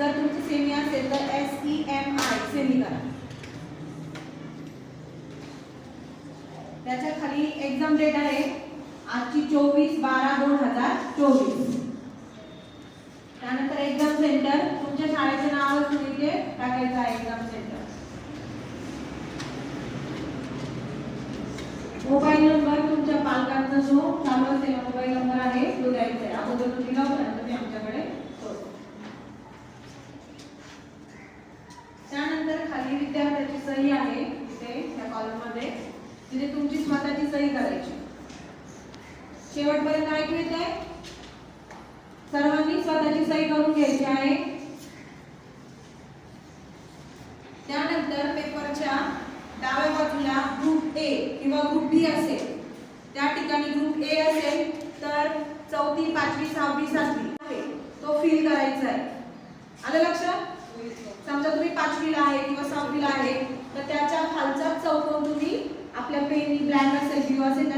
जर तुमचं सेमी असेल तर S E M I semi करा. त्याच्याखाली एक्झाम डेट आहे. आजची चोवीस बारा दोन हजार चोवीस. त्यानंतर एक्झाम सेंटर तुमच्या शाळेचं नाव तुम्ही इथे टाकायचं आहे एक्झाम सेंटर मोबाईल नंबर तुमच्या पालकांचा जो चालू असलेला मोबाईल नंबर आहे तो द्यायचा आहे अगोदर तो दिला होता ना तुम्ही आमच्याकडे तो त्यानंतर विद्यार्थ्याची सही आहे तिथे त्या कॉलममध्ये तिथे तुमची स्वतःची सही करायची. शेवटपर्यंत ऐकू ते सर्वांनी स्वतःची सही करून घ्यायची आहे. त्यानंतर पेपरच्या डाव्या बाजूला ग्रुप ए किंवा ग्रुप बी असेल. त्या ठिकाणी ग्रुप ए असेल तर चौथी पाचवी सहावी सातवी आहे तो फिल करायचा आहे. आलं लक्षात? समजा तुम्ही पाचवीला आहे किंवा सहावीला आहे तर त्याच्या खालचा चौकोन तुम्ही आपल्या पेनी ब्लँक असेल ब्ल्यू असेल